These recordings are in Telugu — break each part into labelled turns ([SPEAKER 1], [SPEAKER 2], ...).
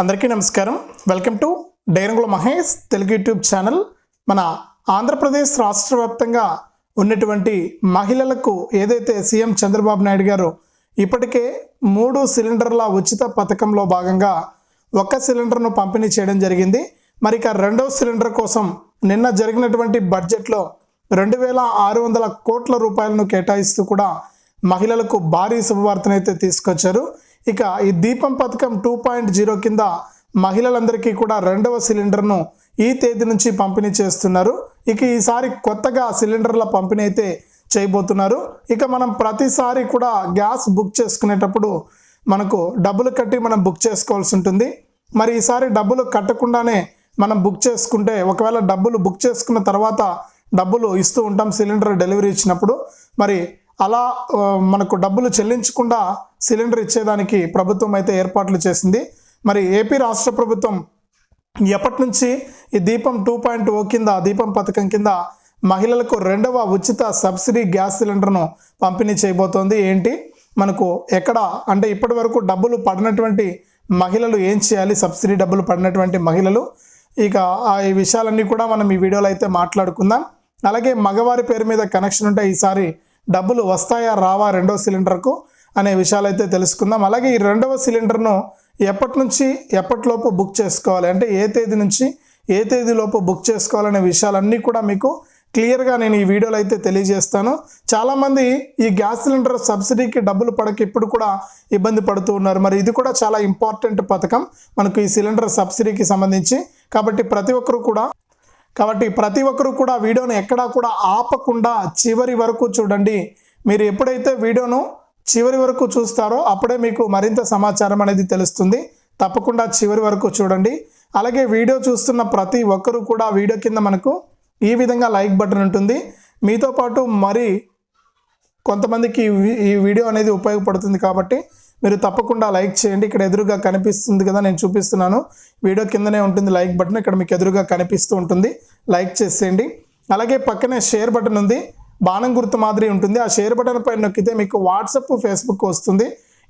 [SPEAKER 1] అందరికీ నమస్కారం. Welcome to Dairangula Mahesh Telugu YouTube channel. మన ఆంధ్రప్రదేశ్ రాష్ట్ర వ్యాప్తంగా ఉన్నటువంటి మహిళలకు ఏదైతే సీఎం చంద్రబాబు నాయుడు గారు ఇప్పటికే మూడు సిలిండర్ల ఉచిత పథకంలో భాగంగా ఒక సిలిండర్ను పంపిణీ చేయడం జరిగింది. మరి ఇక రెండవ సిలిండర్ కోసం నిన్న జరిగినటువంటి బడ్జెట్లో రెండు వేల ఆరు వందల కోట్ల రూపాయలను కేటాయిస్తూ కూడా మహిళలకు భారీ శుభవార్తనైతే తీసుకొచ్చారు. ఇక ఈ దీపం పథకం టూ పాయింట్ జీరో కింద మహిళలందరికీ కూడా రెండవ సిలిండర్ను ఈ తేదీ నుంచి పంపిణీ చేస్తున్నారు. ఇక ఈసారి కొత్తగా సిలిండర్ల పంపిణీ అయితే చేయబోతున్నారు. ఇక మనం ప్రతిసారి కూడా గ్యాస్ బుక్ చేసుకునేటప్పుడు మనకు డబ్బులు కట్టి మనం బుక్ చేసుకోవాల్సి ఉంటుంది. మరి ఈసారి డబ్బులు కట్టకుండానే మనం బుక్ చేసుకుంటే ఒకవేళ డబ్బులు బుక్ చేసుకున్న తర్వాత డబ్బులు ఇస్తూ ఉంటాం సిలిండర్ డెలివరీ ఇచ్చినప్పుడు. మరి అలా మనకు డబ్బులు చెల్లించకుండా సిలిండర్ ఇచ్చేదానికి ప్రభుత్వం అయితే ఏర్పాట్లు చేసింది. మరి ఏపీ రాష్ట్ర ప్రభుత్వం ఎప్పటి నుంచి ఈ దీపం టూ పాయింట్ ఓ కింద దీపం పథకం కింద మహిళలకు రెండవ ఉచిత సబ్సిడీ గ్యాస్ సిలిండర్ను పంపిణీ చేయబోతోంది. ఏంటి? మనకు ఎక్కడ? అంటే ఇప్పటి వరకు డబ్బులు పడినటువంటి మహిళలు ఏం చేయాలి? సబ్సిడీ డబ్బులు పడినటువంటి మహిళలు. ఇక ఆ ఈ విషయాలన్నీ కూడా మనం ఈ వీడియోలో అయితే మాట్లాడుకుందాం. అలాగే మగవారి పేరు మీద కనెక్షన్ ఉంటే ఈసారి డబ్బులు వస్తాయా రావా రెండో సిలిండర్కు? అనే విషయాలు అయితే తెలుసుకుందాం. అలాగే ఈ రెండవ సిలిండర్ను ఎప్పటి నుంచి ఎప్పటిలోపు బుక్ చేసుకోవాలి? అంటే ఏ తేదీ నుంచి ఏ తేదీలోపు బుక్ చేసుకోవాలనే విషయాలన్నీ కూడా మీకు క్లియర్గా నేను ఈ వీడియోలో అయితే తెలియజేస్తాను. చాలామంది ఈ గ్యాస్ సిలిండర్ సబ్సిడీకి డబ్బులు పడక ఇప్పుడు కూడా ఇబ్బంది పడుతూ ఉన్నారు. మరి ఇది కూడా చాలా ఇంపార్టెంట్ పథకం మనకు ఈ సిలిండర్ సబ్సిడీకి సంబంధించి. కాబట్టి ప్రతి ఒక్కరు కూడా కాబట్టి ప్రతి ఒక్కరు కూడా వీడియోను ఎక్కడా కూడా ఆపకుండా చివరి వరకు చూడండి. మీరు ఎప్పుడైతే వీడియోను చివరి వరకు చూస్తారో అప్పుడే మీకు మరింత సమాచారం అనేది తెలుస్తుంది. తప్పకుండా చివరి వరకు చూడండి. అలాగే వీడియో చూస్తున్న ప్రతి ఒక్కరు కూడా వీడియో కింద మనకు ఈ విధంగా లైక్ బటన్ ఉంటుంది. మీతో పాటు మరి కొంతమందికి ఈ ఈ వీడియో అనేది ఉపయోగపడుతుంది కాబట్టి మీరు తప్పకుండా లైక్ చేయండి. ఇక్కడ ఎదురుగా కనిపిస్తుంది కదా నేను చూపిస్తున్నాను. వీడియో కిందనే ఉంటుంది లైక్ బటన్. ఇక్కడ మీకు ఎదురుగా కనిపిస్తూ ఉంటుంది. లైక్ చేసేయండి. అలాగే పక్కనే షేర్ బటన్ ఉంది. బాణం గుర్తు మాదిరి ఉంటుంది. ఆ షేర్ బటన్ పైన నొక్కితే మీకు వాట్సప్ ఫేస్బుక్ వస్తుంది.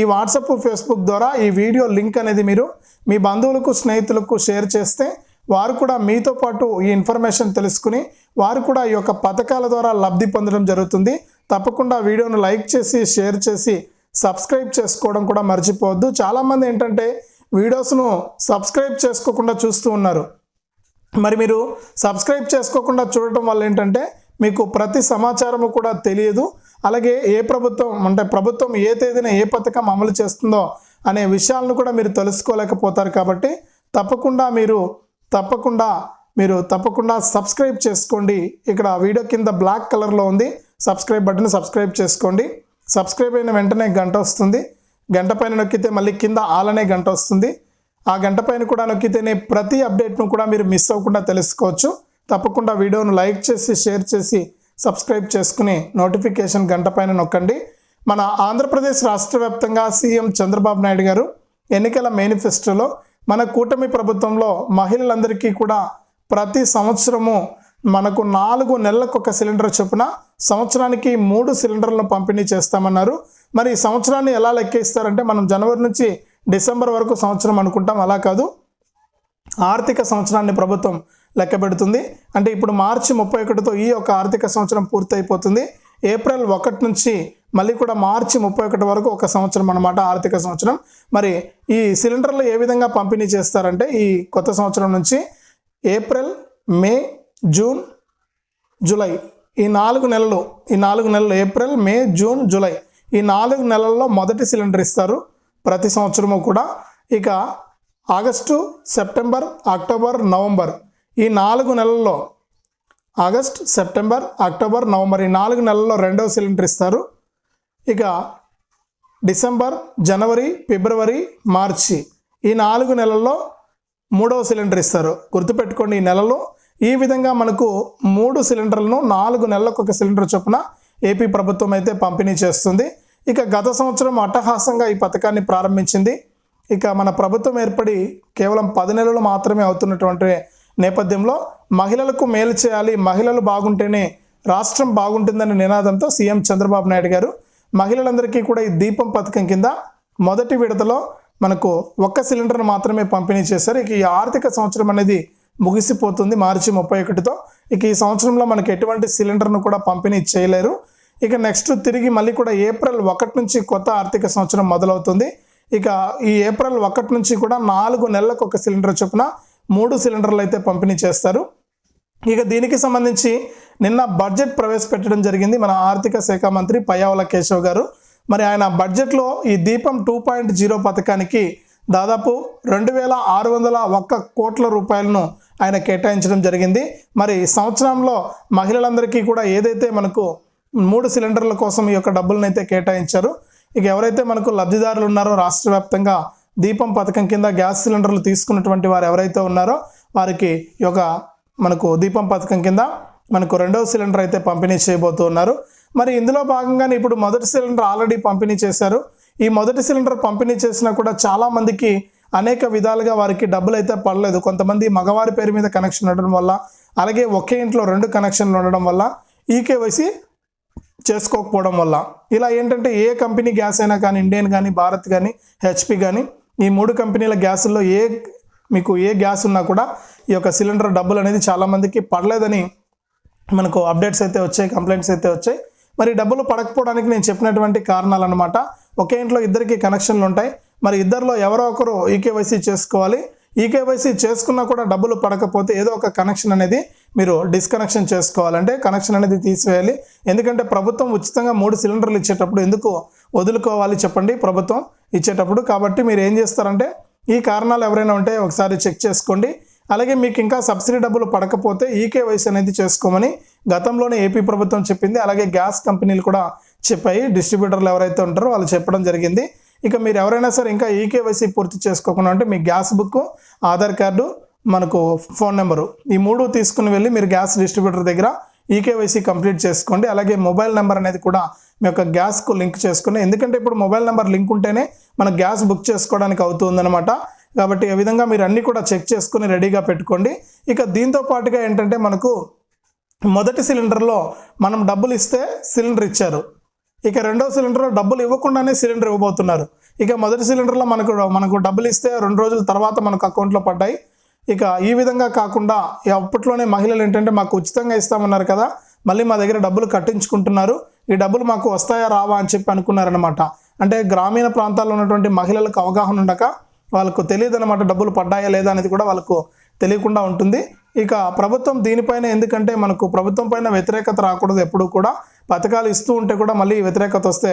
[SPEAKER 1] ఈ వాట్సప్ ఫేస్బుక్ ద్వారా ఈ వీడియో లింక్ అనేది మీరు మీ బంధువులకు స్నేహితులకు షేర్ చేస్తే వారు కూడా మీతో పాటు ఈ ఇన్ఫర్మేషన్ తెలుసుకుని వారు కూడా ఈ యొక్క పథకాల ద్వారా లబ్ధి పొందడం జరుగుతుంది. తప్పకుండా వీడియోను లైక్ చేసి షేర్ చేసి సబ్స్క్రైబ్ చేసుకోవడం కూడా మర్చిపోవద్దు. చాలామంది ఏంటంటే వీడియోస్ను సబ్స్క్రైబ్ చేసుకోకుండా చూస్తూ ఉన్నారు. మరి మీరు సబ్స్క్రైబ్ చేసుకోకుండా చూడటం వల్ల ఏంటంటే మీకు ప్రతి సమాచారము కూడా తెలియదు. అలాగే ఏ ప్రభుత్వం అంటే ప్రభుత్వం ఏ తేదీన ఏ పథకం అమలు చేస్తుందో అనే విషయాలను కూడా మీరు తెలుసుకోలేకపోతారు కాబట్టి తప్పకుండా మీరు తప్పకుండా మీరు తప్పకుండా సబ్స్క్రైబ్ చేసుకోండి. ఇక్కడ వీడియో కింద బ్లాక్ కలర్లో ఉంది. సబ్స్క్రైబ్ బటన్ సబ్స్క్రైబ్ చేసుకోండి. సబ్స్క్రైబ్ అయిన వెంటనే గంట వస్తుంది. గంట పైన నొక్కితే మళ్ళీ కింద ఆలనే గంట వస్తుంది. ఆ గంట పైన కూడా నొక్కితేనే ప్రతి అప్డేట్ను కూడా మీరు మిస్ అవ్వకుండా తెలుసుకోవచ్చు. తప్పకుండా వీడియోను లైక్ చేసి షేర్ చేసి సబ్స్క్రైబ్ చేసుకుని నోటిఫికేషన్ గంట పైన నొక్కండి. మన ఆంధ్రప్రదేశ్ రాష్ట్ర వ్యాప్తంగా సీఎం చంద్రబాబు నాయుడు గారు ఎన్నికల మేనిఫెస్టోలో మన కూటమి ప్రభుత్వంలో మహిళలందరికీ కూడా ప్రతి సంవత్సరము మనకు నాలుగు నెలలకు ఒక సిలిండర్ చొప్పున సంవత్సరానికి మూడు సిలిండర్లను పంపిణీ చేస్తామన్నారు. మరి ఈ సంవత్సరాన్ని ఎలా లెక్కిస్తారంటే మనం జనవరి నుంచి డిసెంబర్ వరకు సంవత్సరం అనుకుంటాం. అలా కాదు. ఆర్థిక సంవత్సరాన్ని ప్రభుత్వం లెక్క పెడుతుంది. అంటే ఇప్పుడు మార్చి ముప్పై ఒకటితో ఈ యొక్క ఆర్థిక సంవత్సరం పూర్తయిపోతుంది. ఏప్రిల్ ఒకటి నుంచి మళ్ళీ కూడా మార్చి ముప్పై ఒకటి వరకు ఒక సంవత్సరం అనమాట ఆర్థిక సంవత్సరం. మరి ఈ సిలిండర్లు ఏ విధంగా పంపిణీ చేస్తారంటే ఈ కొత్త సంవత్సరం నుంచి ఏప్రిల్ మే జూన్ జూలై ఈ నాలుగు నెలలు ఈ నాలుగు నెలలు ఏప్రిల్ మే జూన్ జూలై ఈ నాలుగు నెలల్లో మొదటి సిలిండర్ ఇస్తారు ప్రతి సంవత్సరము కూడా. ఇక ఆగస్టు సెప్టెంబర్ అక్టోబర్ నవంబర్ ఈ నాలుగు నెలల్లో ఆగస్ట్ సెప్టెంబర్ అక్టోబర్ నవంబర్ ఈ నాలుగు నెలల్లో రెండవ సిలిండర్ ఇస్తారు. ఇక డిసెంబర్ జనవరి ఫిబ్రవరి మార్చి ఈ నాలుగు నెలల్లో మూడవ సిలిండర్ ఇస్తారు. గుర్తుపెట్టుకోండి ఈ నెలలో ఈ విధంగా మనకు మూడు సిలిండర్లను నాలుగు నెలలకు ఒక సిలిండర్ చొప్పున ఏపీ ప్రభుత్వం అయితే పంపిణీ చేస్తుంది. ఇక గత సంవత్సరం అట్టహాసంగా ఈ పథకాన్ని ప్రారంభించింది. ఇక మన ప్రభుత్వం ఏర్పడి కేవలం పది నెలలు మాత్రమే అవుతున్నటువంటి నేపథ్యంలో మహిళలకు మేలు చేయాలి మహిళలు బాగుంటేనే రాష్ట్రం బాగుంటుందనే నినాదంతో సీఎం చంద్రబాబు నాయుడు గారు మహిళలందరికీ కూడా ఈ దీపం పథకం కింద మొదటి విడతలో మనకు ఒక్క సిలిండర్ను మాత్రమే పంపిణీ చేశారు. ఇక ఈ ఆర్థిక సంవత్సరం అనేది ముగిసిపోతుంది మార్చి ముప్పై ఒకటితో. ఇక ఈ సంవత్సరంలో మనకు ఎటువంటి సిలిండర్ను కూడా పంపిణీ చేయలేరు. ఇక నెక్స్ట్ తిరిగి మళ్ళీ కూడా ఏప్రిల్ ఒకటి నుంచి కొత్త ఆర్థిక సంవత్సరం మొదలవుతుంది. ఇక ఈ ఏప్రిల్ ఒకటి నుంచి కూడా నాలుగు నెలలకు ఒక సిలిండర్ చొప్పున మూడు సిలిండర్లు అయితే పంపిణీ చేస్తారు. ఇక దీనికి సంబంధించి నిన్న బడ్జెట్ ప్రవేశపెట్టడం జరిగింది. మన ఆర్థిక శాఖ మంత్రి పయ్యావల కేశవ్ గారు. మరి ఆయన బడ్జెట్లో ఈ దీపం టూ పాయింట్ జీరో పథకానికి దాదాపు రెండు వేల ఆరు వందల ఒక్క కోట్ల రూపాయలను ఆయన కేటాయించడం జరిగింది. మరి సంవత్సరంలో మహిళలందరికీ కూడా ఏదైతే మనకు మూడు సిలిండర్ల కోసం ఈ యొక్క డబ్బులను అయితే కేటాయించారు. ఇక ఎవరైతే మనకు లబ్ధిదారులు ఉన్నారో రాష్ట్ర వ్యాప్తంగా దీపం పథకం కింద గ్యాస్ సిలిండర్లు తీసుకున్నటువంటి వారు ఎవరైతే ఉన్నారో వారికి ఒక యొక్క మనకు దీపం పథకం కింద మనకు రెండవ సిలిండర్ అయితే పంపిణీ చేయబోతున్నారు మరి ఇందులో భాగంగానే ఇప్పుడు మొదటి సిలిండర్ ఆల్రెడీ పంపిణీ చేశారు. ఈ మొదటి సిలిండర్ పంపిణీ చేసినా కూడా చాలామందికి అనేక విధాలుగా వారికి డబ్బులు అయితే పడలేదు. కొంతమంది మగవారి పేరు మీద కనెక్షన్ ఉండడం వల్ల అలాగే ఒకే ఇంట్లో రెండు కనెక్షన్లు ఉండడం వల్ల ఈకేవైసీ చేసుకోకపోవడం వల్ల. ఇలా ఏంటంటే ఏ కంపెనీ గ్యాస్ అయినా కానీ ఇండియన్ కానీ భారత్ కానీ హెచ్పి కానీ ఈ మూడు కంపెనీల గ్యాసుల్లో ఏ మీకు ఏ గ్యాస్ ఉన్నా కూడా ఈ యొక్క సిలిండర్ డబ్బులు అనేది చాలామందికి పడలేదని మనకు అప్డేట్స్ అయితే వచ్చాయి కంప్లైంట్స్ అయితే వచ్చాయి. మరి డబ్బులు పడకపోవడానికి నేను చెప్పినటువంటి కారణాలు అనమాట ఒకే ఇంట్లో ఇద్దరికి కనెక్షన్లు ఉంటాయి. మరి ఇద్దరిలో ఎవరో ఒకరు ఈకేవైసీ చేసుకోవాలి. ఈకేవైసీ చేసుకున్నా కూడా డబ్బులు పడకపోతే ఏదో ఒక కనెక్షన్ అనేది మీరు డిస్కనెక్షన్ చేసుకోవాలంటే కనెక్షన్ అనేది తీసివేయాలి. ఎందుకంటే ప్రభుత్వం ఉచితంగా మూడు సిలిండర్లు ఇచ్చేటప్పుడు ఎందుకు వదులుకోవాలి చెప్పండి ప్రభుత్వం ఇచ్చేటప్పుడు. కాబట్టి మీరు ఏం చేస్తారంటే ఈ కారణాలు ఎవరైనా ఉంటే ఒకసారి చెక్ చేసుకోండి. అలాగే మీకు ఇంకా సబ్సిడీ డబ్బులు పడకపోతే ఈకేవైసీ అనేది చేసుకోమని గతంలోనే ఏపీ ప్రభుత్వం చెప్పింది. అలాగే గ్యాస్ కంపెనీలు కూడా చెప్పాయి. డిస్ట్రిబ్యూటర్లు ఎవరైతే ఉంటారో వాళ్ళు చెప్పడం జరిగింది. ఇక మీరు ఎవరైనా సరే ఇంకా ఈకేవైసీ పూర్తి చేసుకోకుండా అంటే మీ గ్యాస్ బుక్ ఆధార్ కార్డు మనకు ఫోన్ నెంబరు ఈ మూడు తీసుకుని వెళ్ళి మీరు గ్యాస్ డిస్ట్రిబ్యూటర్ దగ్గర ఈకేవైసీ కంప్లీట్ చేసుకోండి. అలాగే మొబైల్ నెంబర్ అనేది కూడా మీ యొక్క గ్యాస్కు లింక్ చేసుకుని ఎందుకంటే ఇప్పుడు మొబైల్ నెంబర్ లింక్ ఉంటేనే మన గ్యాస్ బుక్ చేసుకోవడానికి అవుతుందన్నమాట. కాబట్టి ఈ విధంగా మీరు అన్నీ కూడా చెక్ చేసుకుని రెడీగా పెట్టుకోండి. ఇక దీంతో పాటుగా ఏంటంటే మనకు మొదటి సిలిండర్లో మనం డబ్బులు ఇస్తే సిలిండర్ ఇచ్చారు. ఇక రెండో సిలిండర్లో డబ్బులు ఇవ్వకుండానే సిలిండర్ ఇవ్వబోతున్నారు. ఇక మొదటి సిలిండర్లో మనకు మనకు డబ్బులు ఇస్తే రెండు రోజుల తర్వాత మనకు అకౌంట్లో పడ్డాయి. ఇక ఈ విధంగా కాకుండా అప్పట్లోనే మహిళలు ఏంటంటే మాకు ఉచితంగా ఇస్తామన్నారు కదా మళ్ళీ మా దగ్గర డబ్బులు కట్టించుకుంటున్నారు. ఈ డబ్బులు మాకు వస్తాయా రావా అని చెప్పి అనుకున్నారనమాట అంటే గ్రామీణ ప్రాంతాల్లో ఉన్నటువంటి మహిళలకు అవగాహన ఉండక వాళ్ళకు తెలియదు అనమాట డబ్బులు పడ్డాయా లేదా అనేది కూడా వాళ్ళకు తెలియకుండా ఉంటుంది. ఇక ప్రభుత్వం దీనిపైన ఎందుకంటే మనకు ప్రభుత్వం పైన వ్యతిరేకత రాకూడదు ఎప్పుడు కూడా. పథకాలు ఇస్తూ ఉంటే కూడా మళ్ళీ వ్యతిరేకత వస్తే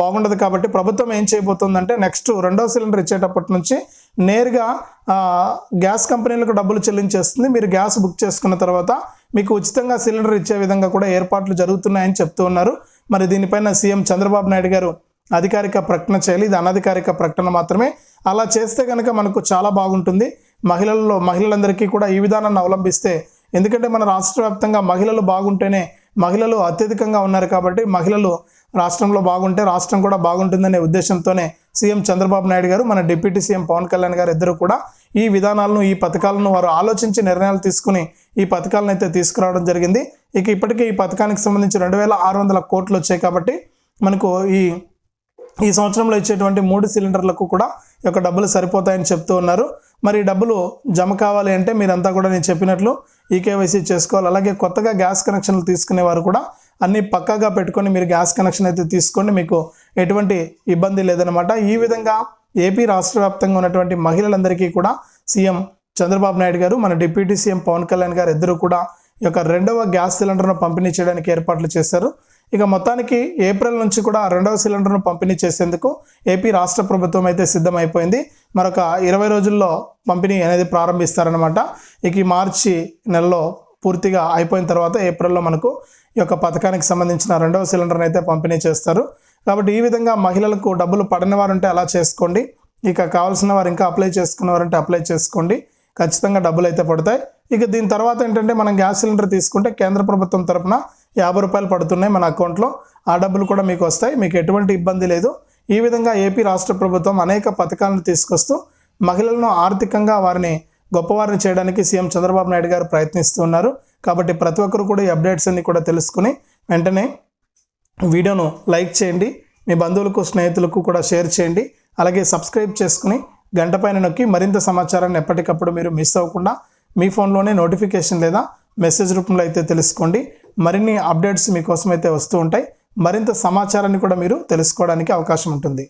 [SPEAKER 1] బాగుండదు కాబట్టి ప్రభుత్వం ఏం చేయబోతుందంటే నెక్స్ట్ రెండో సిలిండర్ ఇచ్చేటప్పటి నుంచి నేరుగా గ్యాస్ కంపెనీలకు డబ్బులు చెల్లించేస్తుంది. మీరు గ్యాస్ బుక్ చేసుకున్న తర్వాత మీకు ఉచితంగా సిలిండర్ ఇచ్చే విధంగా కూడా ఏర్పాట్లు జరుగుతున్నాయని చెప్తూ ఉన్నారు. మరి దీనిపైన సీఎం చంద్రబాబు నాయుడు గారు అధికారిక ప్రకటన చేయాలి. ఇది అనధికారిక ప్రకటన మాత్రమే. అలా చేస్తే కనుక మనకు చాలా బాగుంటుంది. మహిళల్లో మహిళలందరికీ కూడా ఈ విధానాన్ని అవలంబిస్తే ఎందుకంటే మన రాష్ట్ర వ్యాప్తంగా మహిళలు బాగుంటేనే మహిళలు అత్యధికంగా ఉన్నారు కాబట్టి మహిళలు రాష్ట్రంలో బాగుంటే రాష్ట్రం కూడా బాగుంటుందనే ఉద్దేశంతోనే సీఎం చంద్రబాబు నాయుడు గారు మన డిప్యూటీ సీఎం పవన్ కళ్యాణ్ గారు ఇద్దరు కూడా ఈ విధానాలను ఈ పథకాలను వారు ఆలోచించి నిర్ణయాలు తీసుకుని ఈ పథకాలను అయితే తీసుకురావడం జరిగింది. ఇక ఇప్పటికే ఈ పథకానికి సంబంధించి రెండు వేల ఆరు వందల కోట్లు వచ్చాయి కాబట్టి మనకు ఈ ఈ సంవత్సరంలో ఇచ్చేటువంటి మూడు సిలిండర్లకు కూడా ఈ యొక్క డబ్బులు సరిపోతాయని చెప్తూ ఉన్నారు. మరి డబ్బులు జమ కావాలి అంటే మీరంతా కూడా నేను చెప్పినట్లు ఈకేవైసీ చేసుకోవాలి. అలాగే కొత్తగా గ్యాస్ కనెక్షన్లు తీసుకునేవారు కూడా అన్నీ పక్కాగా పెట్టుకొని మీరు గ్యాస్ కనెక్షన్ అయితే తీసుకోండి. మీకు ఎటువంటి ఇబ్బంది లేదనమాట ఈ విధంగా ఏపీ రాష్ట్ర వ్యాప్తంగా ఉన్నటువంటి మహిళలందరికీ కూడా సీఎం చంద్రబాబు నాయుడు గారు మన డిప్యూటీ సీఎం పవన్ కళ్యాణ్ గారు ఇద్దరు కూడా ఈ యొక్క రెండవ గ్యాస్ సిలిండర్ను పంపిణీ చేయడానికి ఏర్పాట్లు చేశారు. ఇక మొత్తానికి ఏప్రిల్ నుంచి కూడా రెండవ సిలిండర్ను పంపిణీ చేసేందుకు ఏపీ రాష్ట్ర ప్రభుత్వం అయితే సిద్ధమైపోయింది. మరొక ఇరవై రోజుల్లో పంపిణీ అనేది ప్రారంభిస్తారనమాట ఇక ఈ మార్చి నెలలో పూర్తిగా అయిపోయిన తర్వాత ఏప్రిల్లో మనకు ఈ యొక్క పథకానికి సంబంధించిన రెండవ సిలిండర్ని అయితే పంపిణీ చేస్తారు. కాబట్టి ఈ విధంగా మహిళలకు డబ్బులు పడని వారు ఉంటే అలా చేసుకోండి. ఇక కావాల్సిన వారు ఇంకా అప్లై చేసుకున్నవారంటే అప్లై చేసుకోండి. ఖచ్చితంగా డబ్బులు అయితే పడతాయి. ఇక దీని తర్వాత ఏంటంటే మనం గ్యాస్ సిలిండర్ తీసుకుంటే కేంద్ర ప్రభుత్వం తరపున యాభై రూపాయలు పడుతున్నాయి మన అకౌంట్లో. ఆ డబ్బులు కూడా మీకు వస్తాయి. మీకు ఎటువంటి ఇబ్బంది లేదు. ఈ విధంగా ఏపీ రాష్ట్ర ప్రభుత్వం అనేక పథకాలను తీసుకొస్తూ మహిళలను ఆర్థికంగా వారిని గొప్పవారిని చేయడానికి సీఎం చంద్రబాబు నాయుడు గారు ప్రయత్నిస్తూ ఉన్నారు. కాబట్టి ప్రతి ఒక్కరు కూడా ఈ అప్డేట్స్ అన్ని కూడా తెలుసుకుని వెంటనే వీడియోను లైక్ చేయండి. మీ బంధువులకు స్నేహితులకు కూడా షేర్ చేయండి. అలాగే సబ్స్క్రైబ్ చేసుకుని గంట పైన నొక్కి మరింత సమాచారాన్ని ఎప్పటికప్పుడు మీరు మిస్ అవ్వకుండా మీ ఫోన్లోనే నోటిఫికేషన్ లేదా మెసేజ్ రూపంలో అయితే తెలుసుకోండి. మరిన్ని అప్డేట్స్ మీకోసం అయితే వస్తూ ఉంటాయి. మరింత సమాచారాన్ని కూడా మీరు తెలుసుకోవడానికి అవకాశం ఉంటుంది.